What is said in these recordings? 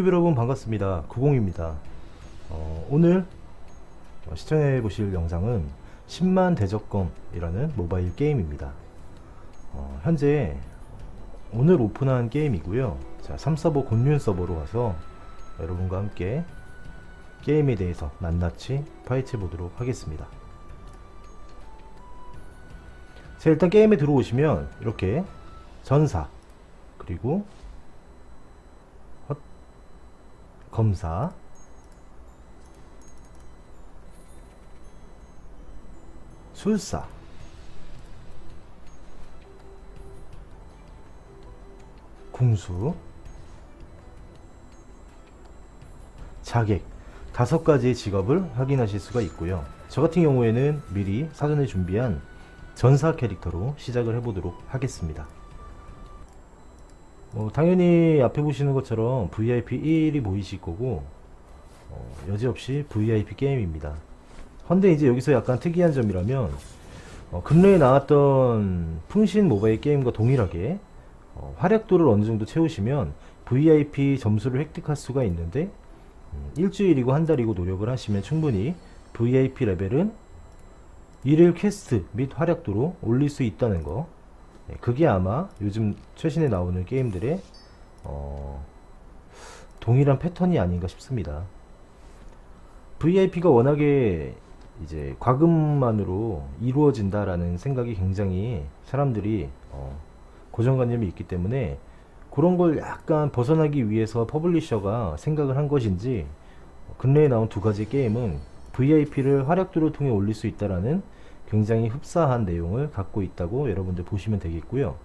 유튜브 여러분 반갑습니다. 구공입니다. 어, 오늘 시청해 보실 영상은 10만 대적검이라는 모바일 게임입니다. 어, 현재 오늘 오픈한 게임이고요. 자, 3서버 곤륜 서버로 가서 여러분과 함께 게임에 대해서 낱낱이 파헤쳐 보도록 하겠습니다. 자, 일단 게임에 들어오시면 이렇게 전사 그리고 검사 술사 궁수 자객 다섯 가지의 직업을 확인하실 수가 있고요. 저 같은 경우에는 미리 사전에 준비한 전사 캐릭터로 시작을 해보도록 하겠습니다. 뭐 당연히 앞에 보시는 것처럼 VIP 1이 보이실 거고 어, 여지없이 VIP 게임입니다. 헌데 이제 여기서 약간 특이한 점이라면 어, 근래에 나왔던 풍신 모바일 게임과 동일하게 어, 활약도를 어느 정도 채우시면 VIP 점수를 획득할 수가 있는데 음, 일주일이고 한 달이고 노력을 하시면 충분히 VIP 레벨은 일일 퀘스트 및 활약도로 올릴 수 있다는 거. 네, 그게 아마 요즘 최신에 나오는 게임들의 어, 동일한 패턴이 아닌가 싶습니다. VIP가 워낙에 이제 과금만으로 이루어진다라는 생각이 굉장히 사람들이 어, 고정관념이 있기 때문에 그런 걸 약간 벗어나기 위해서 퍼블리셔가 생각을 한 것인지 근래에 나온 두 가지 게임은 VIP를 활약도를 통해 올릴 수 있다라는 굉장히 흡사한 내용을 갖고 있다고 여러분들 보시면 되겠고요.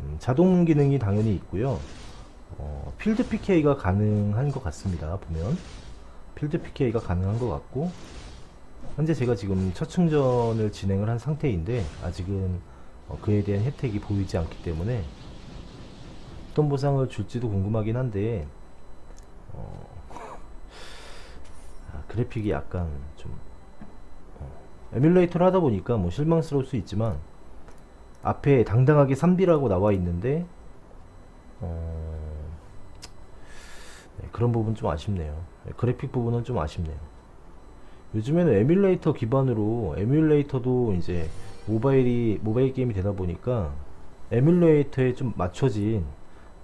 음, 자동 기능이 당연히 있고요. 어, 필드 PK가 가능한 것 같습니다. 보면 필드 PK가 가능한 것 같고 현재 제가 지금 첫 충전을 진행을 한 상태인데 아직은 어, 그에 대한 혜택이 보이지 않기 때문에 어떤 보상을 줄지도 궁금하긴 한데 어, 아, 그래픽이 약간 좀 어, 에뮬레이터를 하다 보니까 뭐 실망스러울 수 있지만 앞에 당당하게 3D라고 나와 있는데 어, 네, 그런 부분 좀 아쉽네요. 네, 그래픽 부분은 좀 아쉽네요. 요즘에는 에뮬레이터 기반으로 에뮬레이터도 이제 모바일이 모바일 게임이 되다 보니까 에뮬레이터에 좀 맞춰진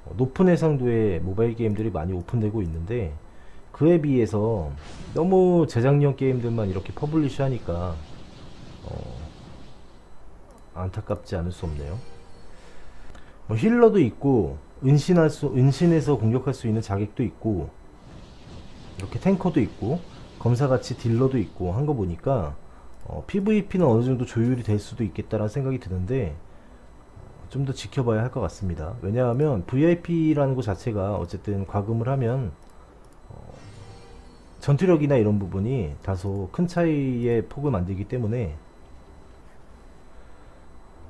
어, 높은 해상도의 모바일 게임들이 많이 오픈되고 있는데 그에 비해서 너무 제작용 게임들만 이렇게 퍼블리시 하니까 어, 안타깝지 않을 수 없네요. 뭐 힐러도 있고 은신할 수 은신해서 공격할 수 있는 자객도 있고 이렇게 탱커도 있고 검사같이 딜러도 있고 한 거 보니까 어, PVP는 어느 정도 조율이 될 수도 있겠다라는 생각이 드는데 좀 더 지켜봐야 할 것 같습니다. 왜냐하면 VIP라는 것 자체가 어쨌든 과금을 하면 어, 전투력이나 이런 부분이 다소 큰 차이의 폭을 만들기 때문에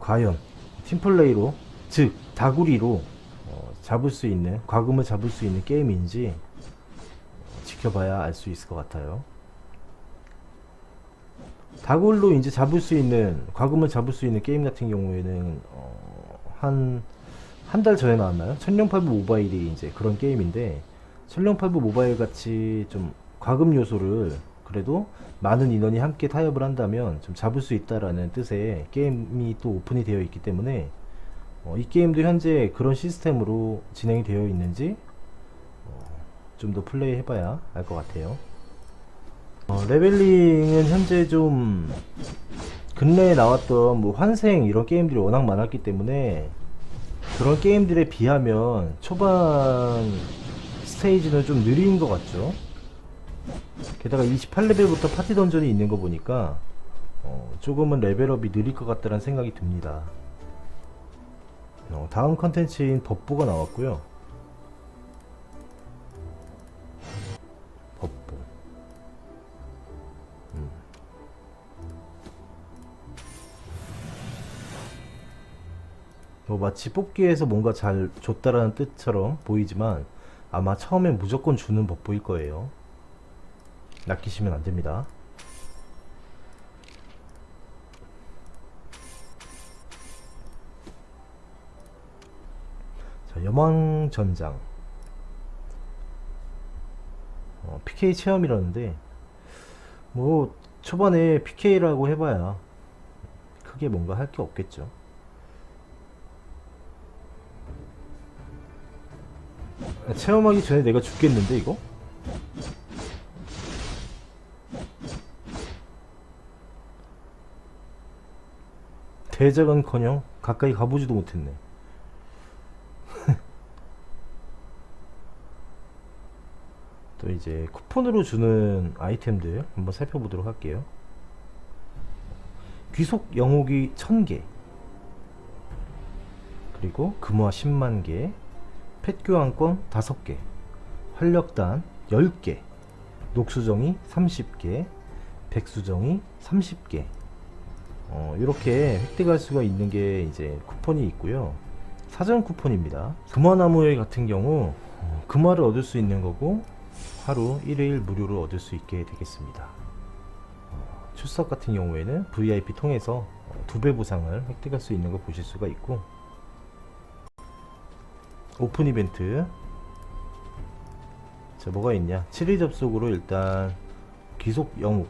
과연 팀플레이로 즉 다구리로 어, 잡을 수 있는 과금을 잡을 수 있는 게임인지 어, 지켜봐야 알 수 있을 것 같아요. 다굴로 이제 잡을 수 있는 과금을 잡을 수 있는 게임 같은 경우에는 어, 한한 달 전에 나왔나요? 천룡팔부 모바일이 이제 그런 게임인데 천룡팔부 모바일 같이 좀 과금 요소를 그래도 많은 인원이 함께 타협을 한다면 좀 잡을 수 있다라는 뜻의 게임이 또 오픈이 되어 있기 때문에 어, 이 게임도 현재 그런 시스템으로 진행이 되어 있는지 어, 좀더 플레이 해봐야 알 것 같아요. 어, 레벨링은 현재 좀 근래에 나왔던 뭐 환생 이런 게임들이 워낙 많았기 때문에 그런 게임들에 비하면 초반 스테이지는 좀 느린 것 같죠. 게다가 28레벨부터 파티 던전이 있는 거 보니까 어, 조금은 레벨업이 느릴 것 같다는 생각이 듭니다. 어, 다음 컨텐츠인 법보가 나왔고요. 법보. 음. 뭐 마치 뽑기에서 뭔가 잘 줬다라는 뜻처럼 보이지만 아마 처음엔 무조건 주는 법보일 거예요. 낚이시면 안 됩니다. 자, 여망전장. 어, PK 체험이라는데, 뭐, 초반에 PK라고 해봐야 크게 뭔가 할 게 없겠죠. 체험하기 전에 내가 죽겠는데, 이거? 대작은커녕 가까이 가보지도 못했네. 또 이제 쿠폰으로 주는 아이템들 한번 살펴보도록 할게요. 귀속 영옥이 1000개. 그리고 금화 10만 개. 펫 교환권 5개. 활력단 10개. 녹수정이 30개. 백수정이 30개. 어, 이렇게 획득할 수가 있는 게 이제 쿠폰이 있고요. 사전 쿠폰입니다. 금화나무에 같은 경우 어, 금화를 얻을 수 있는 거고 하루 1일 무료로 얻을 수 있게 되겠습니다. 어, 출석 같은 경우에는 VIP 통해서 어, 두배 보상을 획득할 수 있는 거 보실 수가 있고 오픈 이벤트 자 뭐가 있냐 7일 접속으로 일단 귀속 영웅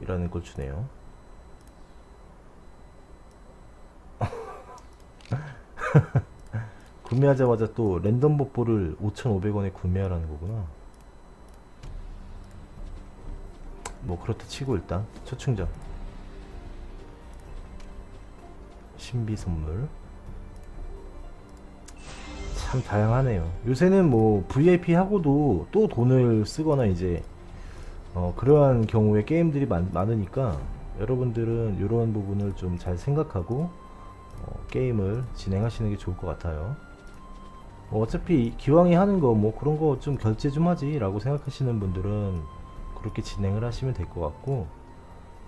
이라는 걸 주네요 구매하자마자 또 랜덤 복보를 5,500원에 구매하라는 거구나. 뭐 그렇다 치고 일단 첫 충전. 신비 선물. 참 다양하네요. 요새는 뭐 VIP 하고도 또 돈을 쓰거나 이제 어 그러한 경우에 게임들이 많, 많으니까 여러분들은 이런 부분을 좀 잘 생각하고 어, 게임을 진행하시는 게 좋을 것 같아요. 뭐 어차피 기왕에 하는 거 뭐 그런 거 좀 결제 좀 하지 라고 생각하시는 분들은 그렇게 진행을 하시면 될 것 같고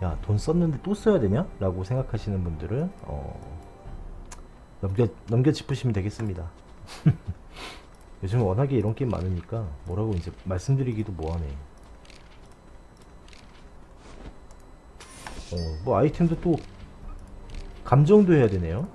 야 돈 썼는데 또 써야 되냐? 라고 생각하시는 분들은 어, 넘겨, 넘겨 짚으시면 되겠습니다. 요즘 워낙에 이런 게임 많으니까 뭐라고 이제 말씀드리기도 뭐하네. 어, 뭐 아이템도 또 감정도 해야 되네요.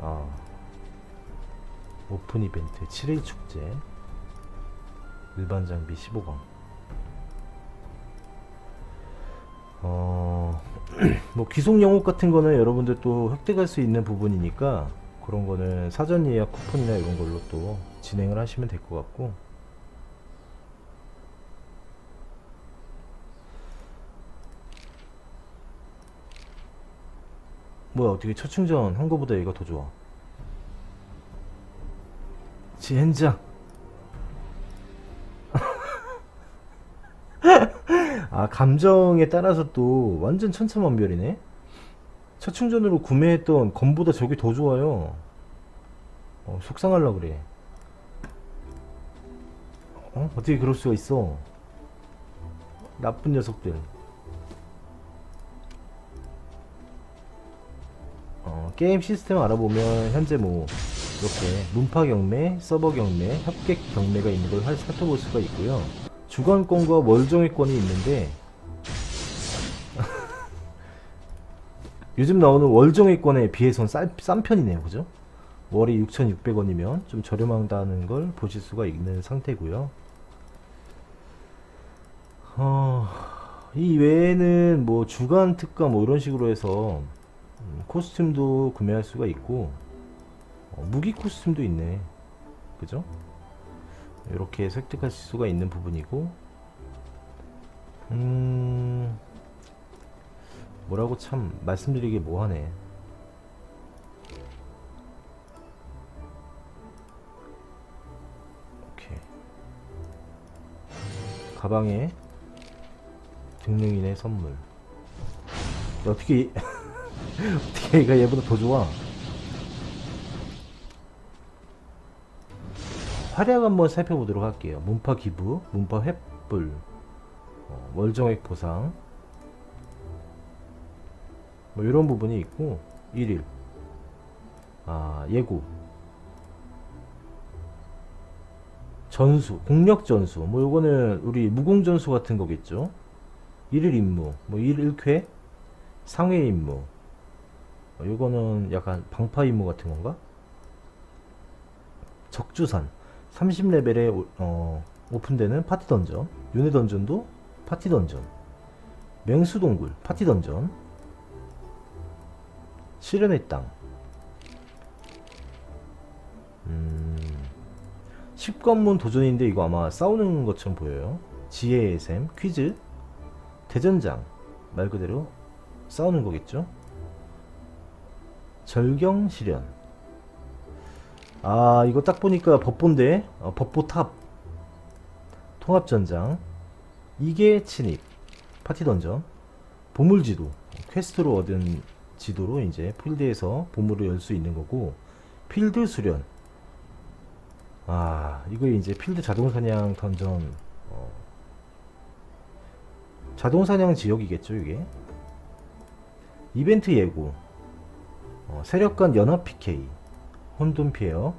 아. 오픈 이벤트 7일 축제. 일반 장비 15강. 어, 뭐 귀속 영웅 같은 거는 여러분들 또 획득할 수 있는 부분이니까 그런 거는 사전 예약 쿠폰이나 이런 걸로 또 진행을 하시면 될 것 같고 뭐야 어떻게 첫 충전 한 거보다 얘가 더 좋아? 젠장. 아 감정에 따라서 또 완전 천차만별이네? 첫 충전으로 구매했던 검보다 저게 더 좋아요. 어, 속상할라 그래. 어? 어떻게 그럴 수가 있어? 나쁜 녀석들 게임 시스템 알아보면 현재 뭐 이렇게 문파 경매, 서버 경매, 협객 경매가 있는 걸 살- 살펴볼 수가 있고요. 주관권과 월정액권이 있는데 요즘 나오는 월정액권에 비해선 쌀, 싼 편이네요, 그죠? 월이 6,600원이면 좀 저렴하다는 걸 보실 수가 있는 상태고요. 어, 이 외에는 뭐 주간 특가 뭐 이런 식으로 해서 음, 코스튬도 구매할 수가 있고 어, 무기 코스튬도 있네. 그죠? 이렇게 획득할 수가 있는 부분이고, 음, 뭐라고 참 말씀드리기 뭐하네. 오케이. 가방에 등등인의 선물. 어떻게, 어떻게 얘가 얘보다 더 좋아? 활약 한번 살펴보도록 할게요. 문파 기부, 문파 횃불, 어, 월정액 보상, 뭐 이런 부분이 있고 1일, 아 예고, 전수, 공력 전수. 뭐 요거는 우리 무공 전수 같은 거겠죠. 일일 임무, 뭐 일일 쾌, 상회 임무. 어, 요거는 약간 방파 임무 같은 건가? 적주산. 30레벨에 어, 오픈되는 파티 던전. 요네 던전도 파티 던전. 맹수동굴 파티 던전. 실현의 땅. 음, 10관문 도전인데 이거 아마 싸우는 것처럼 보여요. 지혜의 SM 퀴즈. 대전장. 말 그대로 싸우는 거겠죠 절경 실현 아 이거 딱 보니까 법보인데 어, 법보 탑 통합전장 이게 침입 파티 던전 보물지도 퀘스트로 얻은 지도로 이제 필드에서 보물을 열 수 있는 거고 필드 수련. 아 이거 이제 필드 자동 사냥 던전 어, 자동 사냥 지역이겠죠 이게? 이벤트 예고 어, 세력간 연합 PK 혼돈 피해요.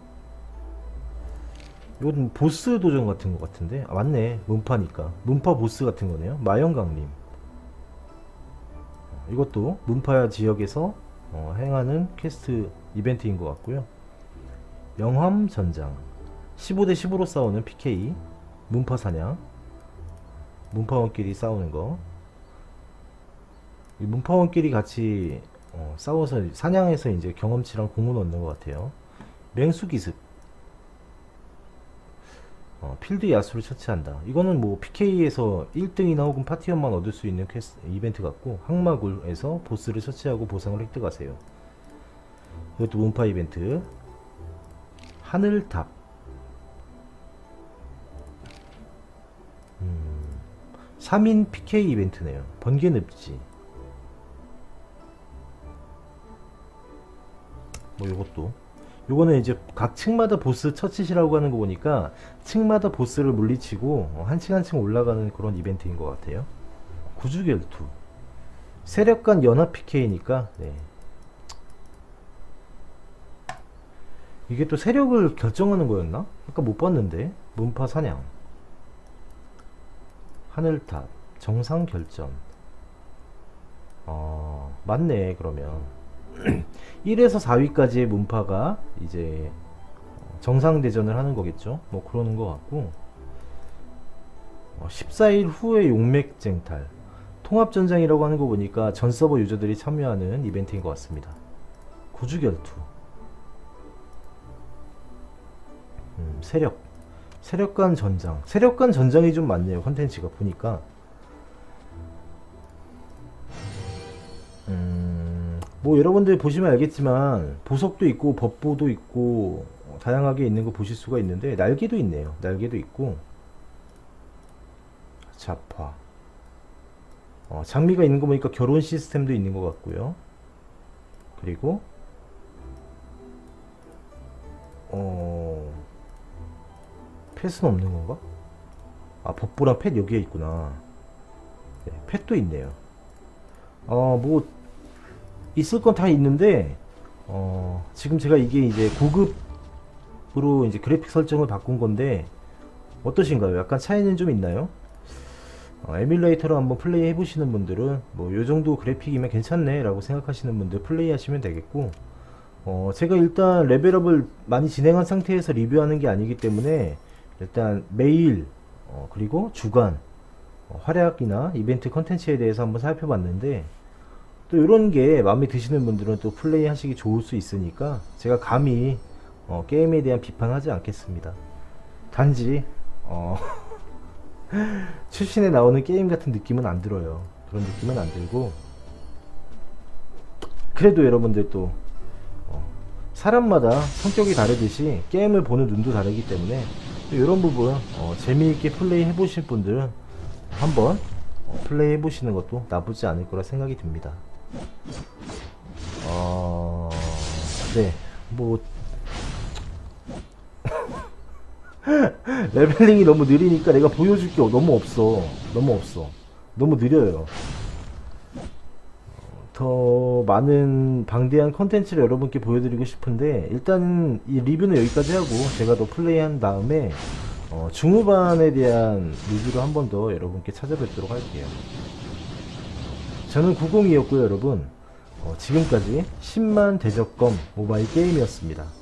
이건 보스 도전 같은 것 같은데 아, 맞네 문파니까 문파 보스 같은 거네요. 마영강님 어, 이것도 문파 지역에서 어, 행하는 퀘스트 이벤트인 것 같고요. 영함 전장 15대 15로 싸우는 PK 문파 사냥 문파원끼리 싸우는 거. 이 문파원끼리 같이 어, 싸워서 사냥해서 이제 경험치랑 공을 얻는 것 같아요. 맹수 기습. 어, 필드 야수를 처치한다. 이거는 뭐 PK에서 1등이나 혹은 파티원만 얻을 수 있는 퀘스트 이벤트 같고 항마굴에서 보스를 처치하고 보상을 획득하세요. 이것도 문파 이벤트. 하늘탑. 음, 3인 PK 이벤트네요. 번개 늪지. 뭐 요것도. 요거는 이제 각 층마다 보스 처치시라고 하는 거 보니까 층마다 보스를 물리치고 어, 한층 한 층 올라가는 그런 이벤트인 것 같아요. 구주결투. 세력 간 연합 PK니까 네. 이게 또 세력을 결정하는 거였나? 아까 못 봤는데. 문파 사냥. 하늘탑. 정상 결전. 어 맞네 그러면 1에서 4위까지의 문파가 이제 정상대전을 하는 거겠죠. 뭐 그러는 것 같고. 14일 후에 용맥쟁탈. 통합전장이라고 하는 거 보니까 전 서버 유저들이 참여하는 이벤트인 것 같습니다. 구주결투. 음, 세력. 세력 간 전장. 세력 간 전장이 좀 많네요 컨텐츠가 보니까 뭐 여러분들 보시면 알겠지만 보석도 있고 법보도 있고 어, 다양하게 있는 거 보실 수가 있는데 날개도 있네요. 날개도 있고 자파 어, 장미가 있는 거 보니까 결혼 시스템도 있는 것 같고요. 그리고 어 펫은 없는 건가? 아 법보랑 펫 여기에 있구나. 네, 펫도 있네요. 어뭐 있을 건 다 있는데 어, 지금 제가 이게 이제 고급으로 이제 그래픽 설정을 바꾼 건데 어떠신가요? 약간 차이는 좀 있나요? 어, 에뮬레이터로 한번 플레이 해보시는 분들은 뭐 요 정도 그래픽이면 괜찮네 라고 생각하시는 분들 플레이 하시면 되겠고 어, 제가 일단 레벨업을 많이 진행한 상태에서 리뷰하는 게 아니기 때문에 일단 매일 어, 그리고 주간 어, 활약이나 이벤트 컨텐츠에 대해서 한번 살펴봤는데 또 이런 게 마음에 드시는 분들은 또 플레이 하시기 좋을 수 있으니까 제가 감히 어, 게임에 대한 비판하지 않겠습니다. 단지 어, 출신에 나오는 게임 같은 느낌은 안 들어요. 그런 느낌은 안 들고 그래도 여러분들 또 어, 사람마다 성격이 다르듯이 게임을 보는 눈도 다르기 때문에 또 이런 부분 어, 재미있게 플레이 해보실 분들은 한번 어, 플레이 해보시는 것도 나쁘지 않을 거라 생각이 듭니다. 어, 네, 뭐, 레벨링이 너무 느리니까 내가 보여줄 게 너무 없어. 너무 없어. 너무 느려요. 더 많은 방대한 컨텐츠를 여러분께 보여드리고 싶은데 일단 이 리뷰는 여기까지 하고 제가 더 플레이한 다음에 어, 중후반에 대한 리뷰를 한 번 더 여러분께 찾아뵙도록 할게요. 저는 90이었고요, 여러분. 어, 지금까지 10만 대적검 모바일 게임이었습니다.